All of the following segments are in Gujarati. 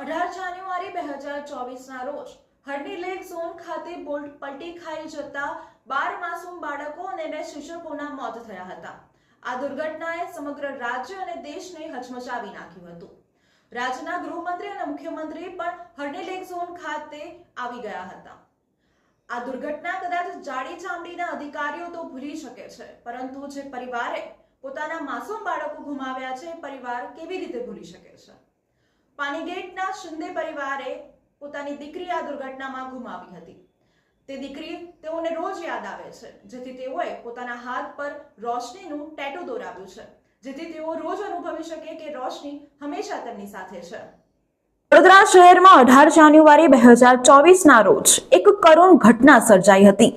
અઢાર જાન્યુઆરી બે હજાર ચોવીસના રોજ હરણી લેક ઝોન ખાતે બોલ્ટ પલટી ખાઈ જતા બાર માસૂમ બાળકો અને બે શિક્ષકોના મોત થયા હતા. આ દુર્ઘટનાએ સમગ્ર રાજ્ય અને દેશને હચમચાવી નાખ્યું હતું. રાજ્યના ગૃહમંત્રી અને મુખ્યમંત્રી પણ હરણી લેક ઝોન ખાતે આવી ગયા હતા. આ દુર્ઘટના કદાચ જાડી ચામડીના અધિકારીઓ તો ભૂલી શકે છે, પરંતુ જે પરિવારે પોતાના માસૂમ બાળકો ગુમાવ્યા છે પરિવાર કેવી રીતે ભૂલી શકે છે? પાનીગેટના શિંદે પરિવારે પોતાની દીકરી આ દુર્ઘટનામાં ગુમાવી હતી. તે દીકરી તેઓને રોજ યાદ આવે છે, જેથી તેઓએ પોતાના હાથ પર રોશનીનું ટેટુ દોરાવ્યું છે, જેથી તેઓ રોજ અનુભવી શકે કે રોશની હંમેશા તેમની સાથે છે. વડોદરા શહેરમાં અઢાર જાન્યુઆરી બે હજાર ચોવીસના રોજ એક કરુણ ઘટના સર્જાઈ હતી.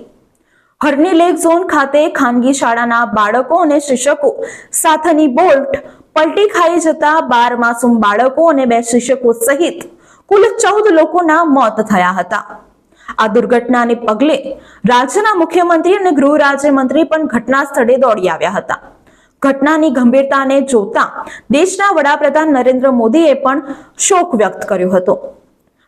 હરની લેક ઝોન ખાતે ખાનગી શાળાના બાળકો અને શિક્ષકો સાથેની બોલ્ટ પલટી ખાઈ જતા બાર માસૂમ બાળકો અને બે શિક્ષકો સહિત કુલ ચૌદ લોકોના મોત થયા હતા. આ દુર્ઘટનાને પગલે રાજ્યના મુખ્યમંત્રી અને ગૃહ રાજ્યમંત્રી પણ ઘટના સ્થળે દોડી આવ્યા હતા. ઘટનાની ગંભીરતાને જોતા દેશના વડાપ્રધાન નરેન્દ્ર મોદીએ પણ શોક વ્યક્ત કર્યો હતો.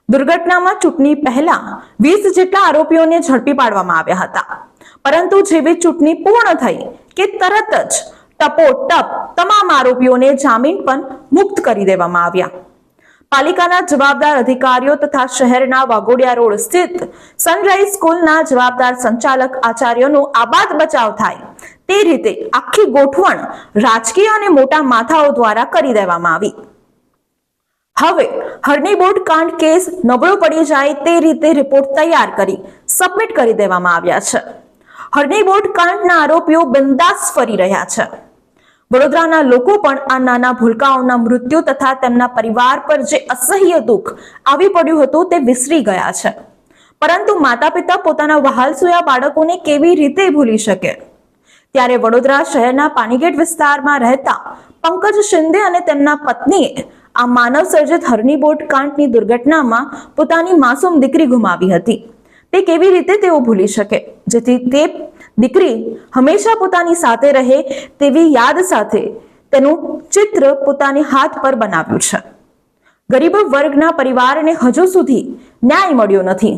દુર્ઘટનામાં ચૂંટણી પહેલા વીસ જેટલા આરોપીઓને ઝડપી પાડવામાં આવ્યા હતા. પરંતુ જેવી ચૂંટણી પૂર્ણ થઈ કે તરત જ ટપોટપ તમામ આરોપીઓને જામીન પણ મુક્ત કરી દેવામાં આવ્યા. પાલિકાના જવાબદાર અધિકારીઓ તથા શહેરના વાઘોડિયા રોડ સ્થિત સનરાઈઝ સ્કૂલના જવાબદાર સંચાલક આચાર્યોનો આબાદ બચાવ થાય તે રીતે આખી ગોઠવણ રાજકીય અને મોટા માથાઓ દ્વારા કરી દેવામાં આવી. હવે બોટ કાંડ કેસ નબળો પડી જાય તે રીતે રિપોર્ટ તૈયાર કરી સબમિટ કરી દેવામાં આવ્યા છે. બોટ કાંડના આરોપીઓ બંદાસ ફરી રહ્યા છે. વડોદરાના લોકો પણ આ નાના ભૂલકાઓના મૃત્યુ તથા તેમના પરિવાર પર જે અસહ્ય દુઃખ આવી પડ્યું હતું તે વિસરી ગયા છે. પરંતુ માતા પિતા પોતાના વહાલસુયા બાળકોને કેવી રીતે ભૂલી શકે? ત્યારે વડોદરા શહેરના પાણીગેટ વિસ્તારમાં રહેતા પંકજ શિંદે અને તેમના પત્નીએ આ માનવ સર્જિત હરની બોટ કાંડની દુર્ઘટનામાં પોતાની માસૂમ દીકરી ગુમાવી હતી. તે કેવી રીતે તેઓ ભૂલી શકે? જેથી તે દીકરી હંમેશા પોતાની સાથે રહે તેવી યાદ સાથે તેનું ચિત્ર પોતાની હાથ પર બનાવ્યું છે. ગરીબ વર્ગના પરિવારને હજુ સુધી ન્યાય મળ્યો નથી.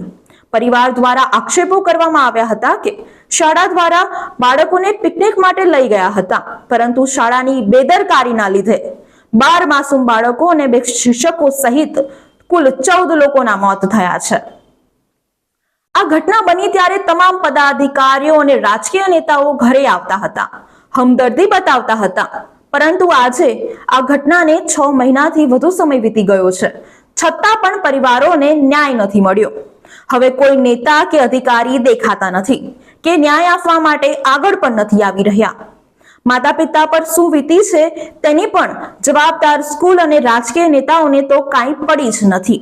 પરિવાર દ્વારા આક્ષેપો કરવામાં આવ્યા હતા કે શાળા દ્વારા બાળકોને પિકનિક માટે લઈ ગયા હતા, પરંતુ શાળાની બેદરકારીના લીધે બાર માસૂમ બાળકો અને બે શિક્ષકો સહિત કુલ ચૌદ લોકોના મોત થયા છે. આ ઘટના બની ત્યારે તમામ પદાધિકારીઓ અને રાજકીય નેતાઓ ઘરે આવતા હતા, હમદર્દી બતાવતા હતા. પરંતુ આજે આ ઘટનાને છ મહિનાથી વધુ સમય વીતી ગયો છે. છતાં પણ પરિવારોને ન્યાય નથી મળ્યો. હવે કોઈ નેતા કે અધિકારી દેખાતા નથી કે ન્યાય આપવા માટે આગળ પણ નથી આવી રહ્યા. માતા પિતા પર શું વીતી છે તેની પણ જવાબદાર સ્કૂલ અને રાજકીય નેતાઓને તો કાંઈ પડી જ નથી.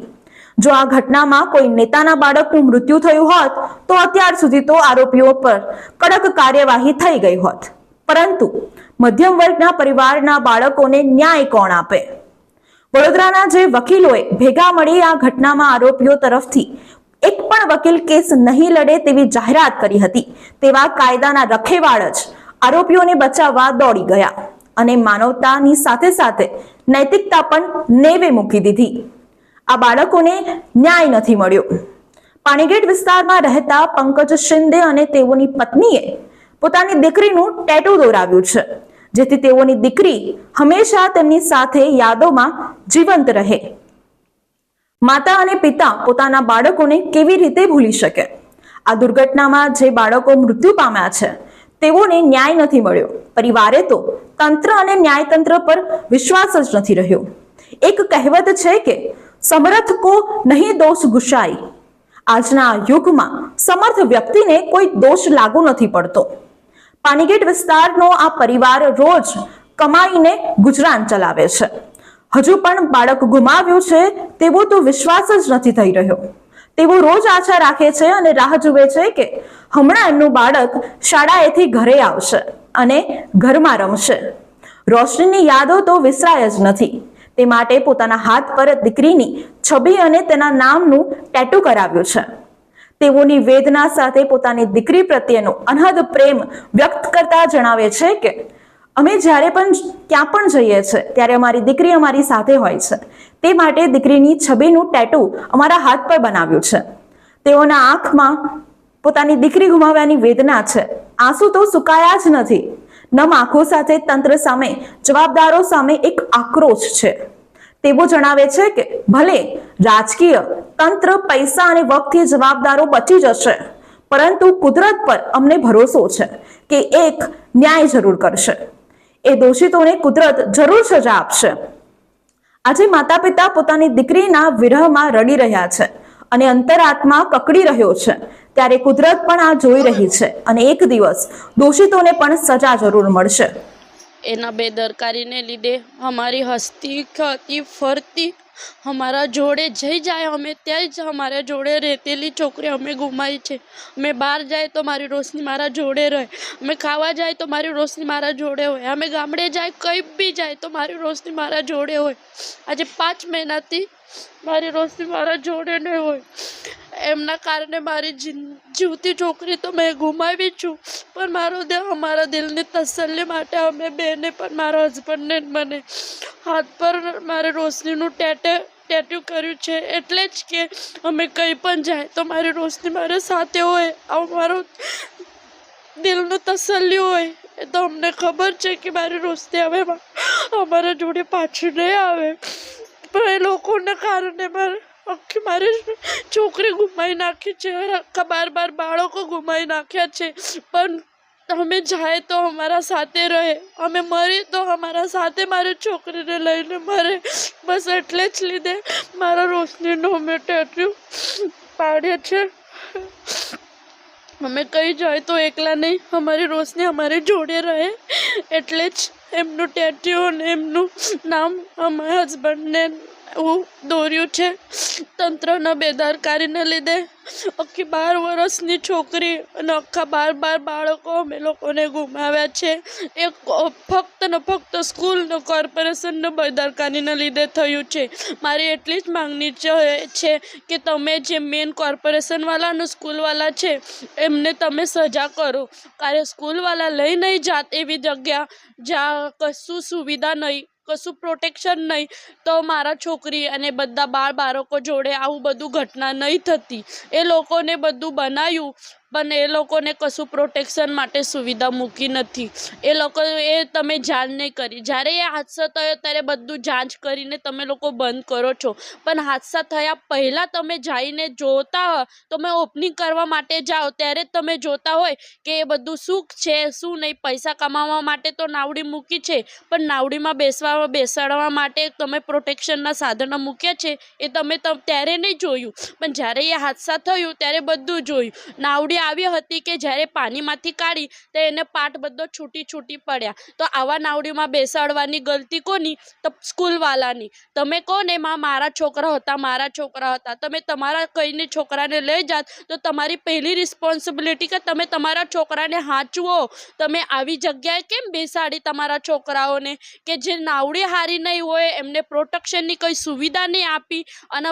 જો આ ઘટનામાં કોઈ નેતાના બાળકનું મૃત્યુ થયું હોત, તો અત્યાર સુધી તો આરોપીઓ પર કડક કાર્યવાહી થઈ ગઈ હોત. પરંતુ મધ્યમ વર્ગના પરિવારના બાળકોને ન્યાય કોણ આપે? વડોદરાના જે વકીલોએ ભેગા મળી આ ઘટનામાં આરોપીઓ તરફથી એક પણ વકીલ કેસ નહીં લડે તેવી જાહેરાત કરી હતી. તેવા કાયદાના રખેવાળ જ આરોપીઓને બચાવવા દોડી ગયા અને માનવતાની સાથે સાથે નૈતિકતા પણ નેવે મૂકી દીધી. આ બાળકોને ન્યાય નથી મળ્યો. પાણીગેટ વિસ્તારમાં રહેતા પંકજ શિંદે અને તેઓની પત્નીએ પોતાની દીકરીનું ટેટુ દોરાવ્યું છે, જેથી તેઓની દીકરી હંમેશા તેમની સાથે યાદોમાં જીવંત રહે. માતા અને પિતા પોતાના બાળકોને કેવી રીતે ભૂલી શકે? આ દુર્ઘટનામાં જે બાળકો મૃત્યુ પામ્યા છે, તેઓને ન્યાય નથી મળ્યો. પરિવારે તો તંત્ર અને ન્યાયતંત્ર પર વિશ્વાસ જ નથી રહ્યો. એક કહેવત છે કે સમર્થ કો નહીં દોષ ગુસાઈ. આજના યુગમાં સમર્થ વ્યક્તિને કોઈ દોષ લાગુ નથી પડતો. પાનીગેટ વિસ્તારનો આ પરિવાર રોજ કમાઈને ગુજરાન ચલાવે છે. હજુ પણ બાળક ગુમાવ્યું છે તેવો તો વિશ્વાસ જ નથી થઈ રહ્યો. તેઓ રોજ આશા રાખે છે અને રાહ જુએ છે કે હમણાં એમનું બાળક શાળાએથી ઘરે આવશે અને ઘરમાં રમશે. રોશનીની યાદો તો વિસરાય જ નથી. તે માટે પોતાના હાથ પર દીકરીની છબી અને તેના નામનું ટેટુ કરાવ્યું છે. તેઓની વેદના સાથે પોતાની દીકરી પ્રત્યેનો અનહદ પ્રેમ વ્યક્ત કરતા જણાવે છે કે, અમે જ્યારે પણ ક્યાં પણ જઈએ છીએ ત્યારે અમારી દીકરી અમારી સાથે હોય છે. તે માટે દીકરીની છબીનું ટેટુ અમારા હાથ પર બનાવ્યું છે. તેઓના આંખમાં પોતાની દીકરી ગુમાવ્યાની વેદના છે. આંસુ તો સુકાયા જ નથી. નમ આંખો સાથે તંત્ર સામે, જવાબદારો સામે એક આક્રોશ છે. તેઓ જણાવે છે કે, ભલે રાજકીય તંત્ર પૈસા અને વખતથી જવાબદારો બચી જશે, પરંતુ કુદરત પર અમને ભરોસો છે કે એક ન્યાય જરૂર કરશે. એ દોષિતોને કુદરત જરૂર સજા આપશે. આજે માતા પિતા પોતાની દીકરીના વિરહમાં રડી રહ્યા છે અને અંતરાત્મા કકડી રહ્યો છે. ત્યારે કુદરત પણ આ જોઈ રહી છે અને એક દિવસ દોષિતોને પણ સજા જરૂર મળશે. એના બેદરકારીને લીધે અમારી હસ્તી ખતી ફરતી અમારા જોડે જઈ જાય, અમે ત્યાં જ અમારા જોડે રહેતેલી છોકરી અમે ગુમાવી છે. અમે બહાર જાય તો મારી રોશની મારા જોડે રહે. અમે ખાવા જાય તો મારી રોશની મારા જોડે હોય. અમે ગામડે જાય, કંઈ બી જાય તો મારી રોશની મારા જોડે હોય. આજે પાંચ મહિનાથી મારી રોશની મારા જોડે નહીં હોય. એમના કારણે મારી જીવતી છોકરી તો મેં ગુમાવી છું. પણ મારો દેહ અમારા દિલની તસલ્લી માટે અમે બેને પણ મારા હસબન્ડને મને. હાથ પર મારે રોશનીનું ટેટે ટેટ્યુ કર્યું છે એટલે જ કે અમે કંઈ પણ જાય તો મારી રોશની મારા સાથે હોય. આવું મારો દિલનું તસલ્લી હોય. એ તો અમને ખબર છે કે મારી રોશની હવે અમારા જોડે પાછું નહીં આવે. પણ એ લોકોને કારણે મારે આખી મારી છોકરી ગુમાવી નાખી છે આખા બાર બાર બાળકો ગુમાવી નાખ્યા છે. પણ અમે જાય તો અમારા સાથે રહે. અમે મરી તો અમારા સાથે મારી છોકરીને લઈને મરે. બસ એટલે જ લીધે મારા રોશનીનો અમે ટેટ્યુ પાડે છે અમે કઈ જાય તો એકલા નહીં. અમારી રોશની અમારી જોડે રહે. એટલે જ એમનું ટેટ્યુ અને એમનું નામ અમારા હસબન્ડને હું દોર્યું છે. તંત્રના બેદરકારીને લીધે આખી બાર વર્ષની છોકરી અને આખા બાર બાર બાળકો અમે લોકોને ગુમાવ્યા છે. એ ફક્ત ને ફક્ત સ્કૂલનો કોર્પોરેશનનો બેદરકારીના લીધે થયું છે. મારી એટલી જ માગણી છે કે તમે જે મેન કોર્પોરેશનવાળાનું સ્કૂલવાળા છે, એમને તમે સજા કરો. કારણ સ્કૂલવાળા લઈ નહીં જાત એવી જગ્યા જ્યાં કશું સુવિધા નહીં, કશું પ્રોટેક્શન નહીં, તો મારા છોકરી અને બધા બાળ બાળકો જોડે આવું બધું ઘટના નહીં થતી. એ લોકોને બધું બનાવ્યું પણ એ લોકોને કશું પ્રોટેક્શન માટે સુવિધા મૂકી નથી. એ લોકો એ તમે જાણ નહીં કરી. જ્યારે એ હાદસા થયો ત્યારે બધું જાંચ કરીને તમે લોકો બંધ કરો છો. પણ હાદસા થયા પહેલાં તમે જઈને જોતા હો. તમે ઓપનિંગ કરવા માટે જાઓ ત્યારે તમે જોતા હોય કે એ બધું શું છે, શું નહીં? પૈસા કમાવા માટે તો નાવડી મૂકી છે. પણ નાવડીમાં બેસવા, બેસાડવા માટે તમે પ્રોટેક્શનના સાધનો મૂક્યા છે. એ તમે તમ- ત્યારે નહીં જોયું. પણ જ્યારે એ હાદસા થયું ત્યારે બધું જોયું. નાવડી આવી હતી કે જ્યારે પાણીમાંથી કાઢી તો એને પાટ બધો છૂટી છૂટી પડ્યા. તો આવા નાવડીમાં બેસાડવાની ગલતી કોની? તો સ્કૂલવાળાની તમે કોને? માં મારા છોકરા હતા, મારા છોકરા હતા. તમે તમારા કહીને છોકરાને લઈ જાત તો તમારી પહેલી રિસ્પોન્સિબિલિટી કે તમે તમારા છોકરાને સાચવો તમે આવી જગ્યાએ કેમ બેસાડી તમારા છોકરાઓને? કે જે નાવડી હારી નહીં હોય, એમને પ્રોટેક્શનની કંઈ સુવિધા નહીં આપી. અને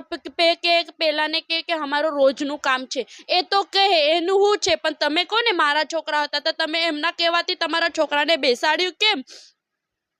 કે પહેલાંને કે અમારું રોજનું કામ છે. એ તો કહે, એનું શું છે? પણ તમે કોને મારા છોકરા હતા? તો તમે એમના કહેવાથી તમારા છોકરાને બેસાડ્યું કેમ?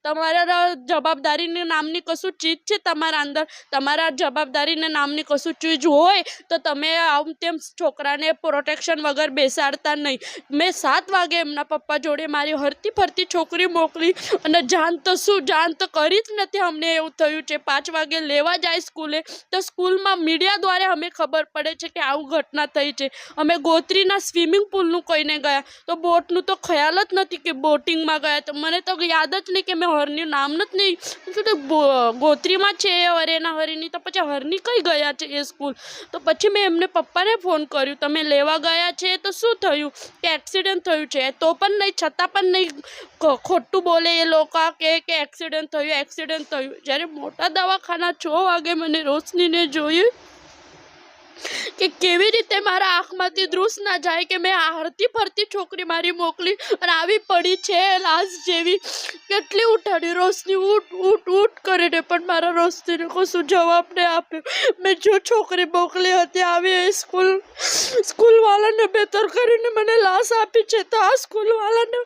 તમારા જવાબદારીની નામની કશું ચીજ છે તમારા અંદર? તમારા જવાબદારીને નામની કશું ચીજ હોય તો તમે આમ તેમ છોકરાને પ્રોટેક્શન વગર બેસાડતા નહીં. મેં સાત વાગે એમના પપ્પા જોડે મારી હરતી ફરતી છોકરી મોકલી અને જાણ તો શું? જાણ તો કરી જ નથી અમને એવું થયું છે. પાંચ વાગે લેવા જાય સ્કૂલે તો સ્કૂલમાં મીડિયા દ્વારા અમે ખબર પડે છે કે આવું ઘટના થઈ છે. અમે ગોત્રીના સ્વિમિંગ પુલનું કહીને ગયા તો બોટનું તો ખ્યાલ જ નથી કે બોટિંગમાં ગયા તો. મને તો યાદ જ નહીં કે મેં હરની નામ જ નહીં. બો- ગોત્રીમાં છે હરેના હરીની, તો પછી હરની કઈ ગયા છે એ સ્કૂલ? તો પછી મેં એમને પપ્પાને ફોન કર્યું, તમે લેવા ગયા છે? તો શું થયું? કે એક્સિડન્ટ થયું છે? તો પણ નહીં, છતાં પણ નહીં ખોટું બોલે એ લોકો કે કે એક્સિડન્ટ થયું એક્સિડન્ટ થયું. જ્યારે મોટા દવાખાના છ વાગે મને રોશનીને જોયું કે કેવી રીતે મારા આંખમાંથી દૃશ ના જાય કે મેં આરતી ફરતી છોકરી મારી મોકલી અને આવી પડી છે લાશ જેવી. કેટલી ઉઠાડી, રોશની, ઉઠ ઉઠ ઉઠ કરીને પણ મારા રોશનીને કશું જવાબ નહીં આપ્યો. મેં જો છોકરી મોકલી હતી, આવી સ્કૂલ, સ્કૂલવાળાને બેતર કરીને મને લાશ આપી છે. તો આ સ્કૂલવાળાને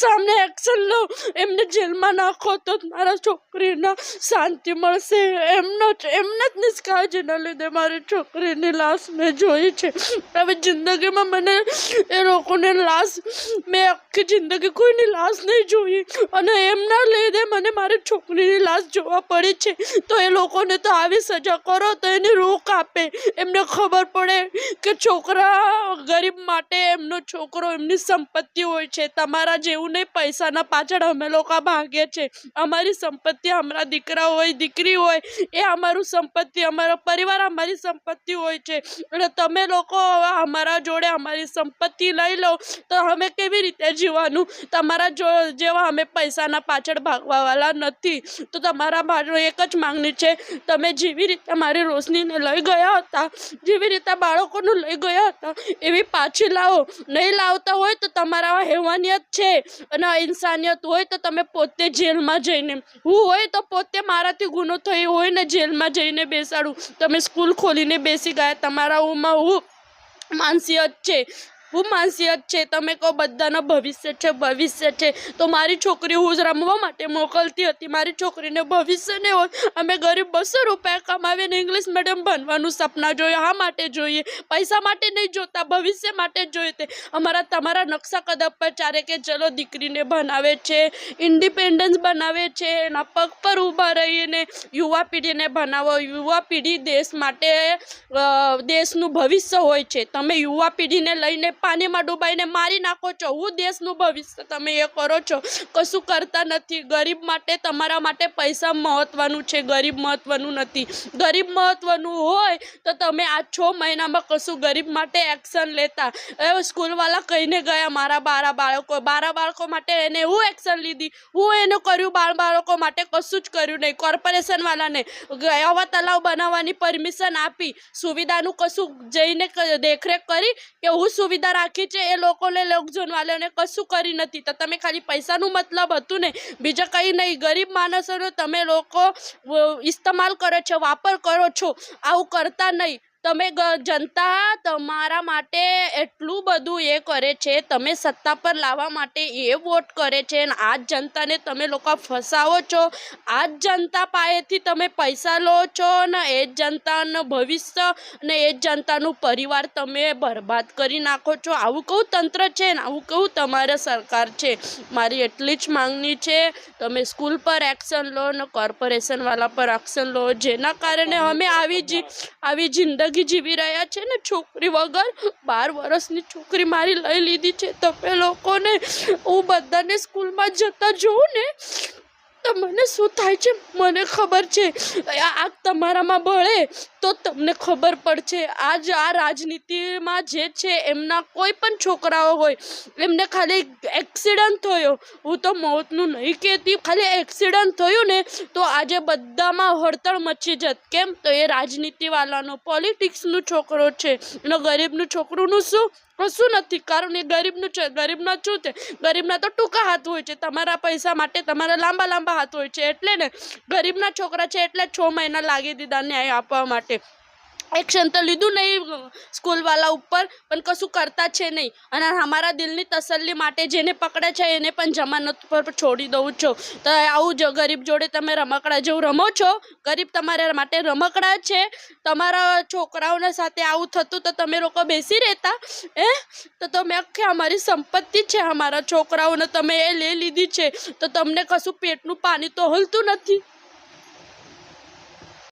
સામે એક્શન લો એમને જેલમાં નાખો તો મારા છોકરીના શાંતિ મળશે. એમનો જ, એમના જ નિષ્કાળજીના લીધે મારી છોકરીની લાશ મેં જોઈ છે. હવે જિંદગીમાં મને એ લોકોને લાશ, મેં આખી જિંદગી કોઈની લાશ નહીં જોઈ. અને એમના લીધે મને મારી છોકરીની લાશ જોવા પડી છે. તો એ લોકોને તો આવી સજા કરો, તો એની રોક આપે. એમને ખબર પડે કે છોકરા ગરીબ માટે એમનો છોકરો એમની સંપત્તિ હોય છે. તમારા જેવું નહીં, પૈસાના પાછળ અમે લોકો ભાગીએ છે અમારી સંપત્તિ અમારા દીકરા હોય, દીકરી હોય, એ અમારું સંપત્તિ, અમારો પરિવાર અમારી સંપત્તિ હોય. છે. અને તમે લોકો અમારા જોડે અમારી સંપત્તિ લઈ લો. તો અમે કેવી રીતે જીવવાનું? તમારા જો જેવા અમે પૈસાના પાછળ ભાગવાવાળા નથી. તો તમારા બાજુ એક જ માંગણી છે. તમે જેવી રીતે મારી રોશનીને લઈ ગયા હતા, જેવી રીતે બાળકોનું લઈ ગયા હતા, એવી પાછી લાવો. નહીં લાવતા હોય તો તમારા હેવાનિયત છે. અને ઇન્સાનિયત હોય તો તમે પોતે જેલમાં જઈને, હું હોય તો પોતે મારાથી ગુનો થયો હોય ને જેલમાં જઈને બેસાડું. તમે સ્કૂલ ખોલીને બેસી ગયા તમારા ઉમાં હું માનસિયત છે. હું માનસિયત છે, તમે કહો બધાનો ભવિષ્ય છે ભવિષ્ય છે. તો મારી છોકરી હું રમવા માટે મોકલતી હતી. મારી છોકરીને ભવિષ્ય ને હોય, અમે ગરીબ બસો રૂપિયા કમાવીને ઇંગ્લિશ મીડિયમ ભણવાનું સપના જોઈએ હા માટે જોઈએ. પૈસા માટે નહીં જોતા, ભવિષ્ય માટે જોઈએ તે. અમારા, તમારા નકશા કદમ પર ચારે કે ચલો દીકરીને ભણાવે છે ઇન્ડિપેન્ડન્સ બનાવે છે, એના પગ પર ઊભા રહીને યુવા પેઢીને ભણાવો. યુવા પેઢી દેશ માટે દેશનું ભવિષ્ય હોય છે. તમે યુવા પેઢીને લઈને પાણીમાં ડૂબાઈને મારી નાખો છો. હું દેશનું ભવિષ્ય તમે એ કરો છો. કશું કરતા નથી. ગરીબ માટે, તમારા માટે પૈસા મહત્વનું છે. ગરીબ મહત્વનું નથી. ગરીબ મહત્વનું હોય તો તમે આ છ મહિનામાં કશું ગરીબ માટે એક્શન લેતા. એ સ્કૂલવાળા કહીને ગયા, મારા બારા બાળકો બારા બાળકો માટે એને હું એક્શન લીધી? હું એનું કર્યું? બાળ બાળકો માટે કશું જ કર્યું નહીં. કોર્પોરેશનવાળાને આવા તલાવ બનાવવાની પરમિશન આપી. સુવિધાનું કશું જઈને દેખરેખ કરી કે હું સુવિધા રાખી છે એ લોકોને લોકઝોનવાળાને કશું કરી નથી. તો તમે ખાલી પૈસાનું મતલબ હતું ને, બીજા કંઈ નહીં. ગરીબ માણસોનો તમે લોકો ઇસ્તેમાલ કરો છો, વાપર કરો છો. આવું કરતા નહીં. તમે જનતા તમારા માટે એટલું બધું એ કરે છે, તમે સત્તા પર લાવવા માટે એ વોટ કરે છે અને આ જ જનતાને તમે લોકો ફસાવો છો. આ જ જનતા પાસેથી તમે પૈસા લો છો ને એ જ જનતાનું ભવિષ્ય ને એ જ જનતાનું પરિવાર તમે બરબાદ કરી નાખો છો. આવું કહું તંત્ર છે ને? આવું કહું તમારે સરકાર છે? મારી એટલી જ માંગણી છે. તમે સ્કૂલ પર એક્શન લો ને કોર્પોરેશનવાળા પર એક્શન લો. જેના કારણે અમે આવી જી, આવી જિંદગી જીવી રહ્યા છે ને છોકરી વગર? બાર વર્ષની છોકરી મારી લઈ લીધી છે. તમે લોકોને, હું બધાને સ્કૂલમાં જતા જોઉં ને, તો મને શું થાય છે? મને ખબર છે. આગ તમારામાં બળે. તો તમને ખબર પડશે, આજ આ રાજનીતિમાં જે છે એમના કોઈ પણ છોકરાઓ હોય, એમને ખાલી એક્સિડન્ટ થયો. હું તો મોતનું નહીં કહેતી, ખાલી એક્સિડન્ટ થયું ને, તો આજે બધામાં હળતળ મચી જત. કેમ? તો એ રાજનીતિવાળાનો પોલિટિક્સનું છોકરો છે અને ગરીબનું છોકરુંનું શું? કશું નથી, કારણ એ ગરીબનું છે, ગરીબના શું છે? ગરીબના તો ટૂંકા હાથ હોય છે, તમારા પૈસા માટે તમારા લાંબા લાંબા હાથ હોય છે, એટલે ને, ગરીબના છોકરા છે એટલે છ મહિના લાગી દીધા ન્યાય આપવા માટે. એક્શન તો લીધું નહીં સ્કૂલવાળા ઉપર, પણ કશું કરતા છે નહીં. અને અમારા દિલની તસલ્લી માટે જેને પકડે છે, એને પણ જમાનત પર છોડી દઉં છું. તો આવું જો ગરીબ જોડે તમે રમકડા જેવું રમો છો? ગરીબ તમારા માટે રમકડા છે? તમારા છોકરાઓના સાથે આવું થતું તો તમે લોકો બેસી રહેતા? એ તો તમે આખી અમારી સંપત્તિ છે, અમારા છોકરાઓને તમે એ લઈ લીધી છે. તો તમને કશું પેટનું પાણી તો હલતું નથી?